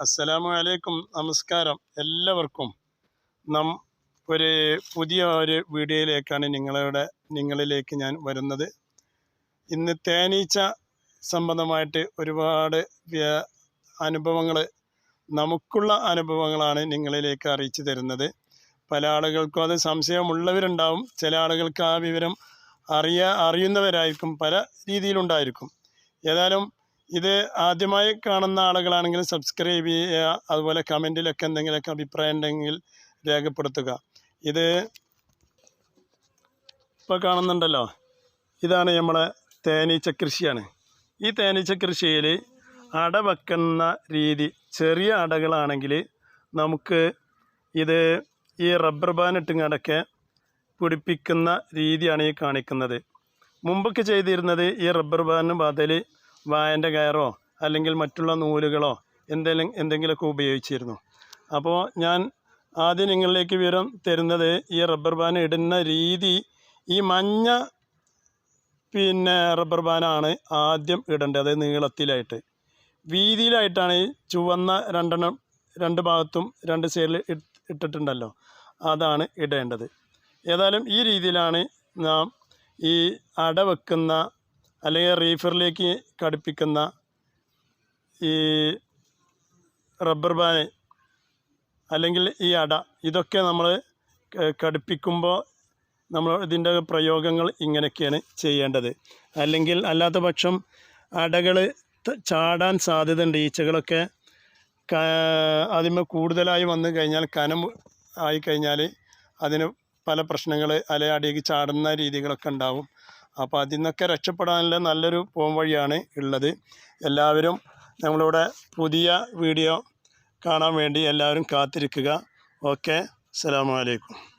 അസ്സലാമു അലൈക്കും. നമസ്കാരം. എല്ലാവർക്കും നം ഒരു പുതിയ ഒരു വീഡിയോയിലേക്കാണ് നിങ്ങളുടെ നിങ്ങളിലേക്ക് ഞാൻ വരുന്നത്. ഇന്ന് തേനീച്ച സംബന്ധമായിട്ട് ഒരുപാട് അനുഭവങ്ങൾ നമുക്കുള്ള അനുഭവങ്ങളാണ് നിങ്ങളിലേക്ക് അറിയിച്ചു തരുന്നത്. പല ആളുകൾക്കും അത് സംശയമുള്ളവരുണ്ടാവും. ചില ആളുകൾക്ക് ആ വിവരം അറിയാ അറിയുന്നവരായിരിക്കും പല രീതിയിലുണ്ടായിരിക്കും. ഏതായാലും ഇത് ആദ്യമായി കാണുന്ന ആളുകളാണെങ്കിൽ സബ്സ്ക്രൈബ് ചെയ്യുക അതുപോലെ കമന്റിലൊക്കെ എന്തെങ്കിലുമൊക്കെ അഭിപ്രായം ഉണ്ടെങ്കിൽ രേഖപ്പെടുത്തുക. ഇത് ഇപ്പോൾ കാണുന്നുണ്ടല്ലോ. ഇതാണ് നമ്മളെ തേനീച്ച കൃഷിയാണ്. ഈ തേനീച്ച കൃഷിയിൽ അട വെക്കുന്ന രീതി ചെറിയ അടകളാണെങ്കിൽ നമുക്ക് ഇത് ഈ റബ്ബർ ബാൻ ഇട്ടുങ്ങടക്കെ പിടിപ്പിക്കുന്ന രീതിയാണ് ഈ കാണിക്കുന്നത്. മുമ്പൊക്കെ ചെയ്തിരുന്നത് ഈ റബ്ബർ ബാനിന് ബദൽ വായന്റെ കയറോ അല്ലെങ്കിൽ മറ്റുള്ള നൂലുകളോ എന്തെങ്കിലും എന്തെങ്കിലുമൊക്കെ ഉപയോഗിച്ചിരുന്നു. അപ്പോൾ ഞാൻ ആദ്യം നിങ്ങളിലേക്ക് വിവരം തരുന്നത് ഈ റബ്ബർ ബാൻ ഇടുന്ന രീതി ഈ മഞ്ഞ പിന്നെ റബ്ബർ ബാനാണ് ആദ്യം ഇടേണ്ടത് നീളത്തിലായിട്ട്. വീതിയിലായിട്ടാണ് ഈ ചുവന്ന രണ്ടെണ്ണം രണ്ട് ഭാഗത്തും രണ്ട് സൈഡിൽ ഇട്ടിട്ടുണ്ടല്ലോ അതാണ് ഇടേണ്ടത്. ഏതായാലും ഈ രീതിയിലാണ് നാം ഈ അട വെക്കുന്ന അല്ലെങ്കിൽ റീഫറിലേക്ക് ഘടിപ്പിക്കുന്ന ഈ റബ്ബർ ബാന് അല്ലെങ്കിൽ ഈ അട ഇതൊക്കെ നമ്മൾ ഘടിപ്പിക്കുമ്പോൾ നമ്മൾ ഇതിന്റെ പ്രയോഗങ്ങൾ ഇങ്ങനെയൊക്കെയാണ് ചെയ്യേണ്ടത്. അല്ലെങ്കിൽ അല്ലാത്ത പക്ഷം അടകൾ ചാടാൻ സാധ്യതയുണ്ട്. ഈച്ചകളൊക്കെ അതിന്മേൽ കൂടുതലായി വന്നു കഴിഞ്ഞാൽ കനം ആയിക്കഴിഞ്ഞാൽ അതിന് പല പ്രശ്നങ്ങൾ അടിയിൽ ചാടുന്ന രീതികളൊക്കെ ഉണ്ടാവും. അപ്പോൾ അതിൽ നിന്നൊക്കെ രക്ഷപ്പെടാനുള്ള നല്ലൊരു പോം വഴിയാണ് ഉള്ളത്. എല്ലാവരും നമ്മളിവിടെ പുതിയ വീഡിയോ കാണാൻ വേണ്ടി എല്ലാവരും കാത്തിരിക്കുക. ഓക്കെ. അസ്സാം വലൈക്കും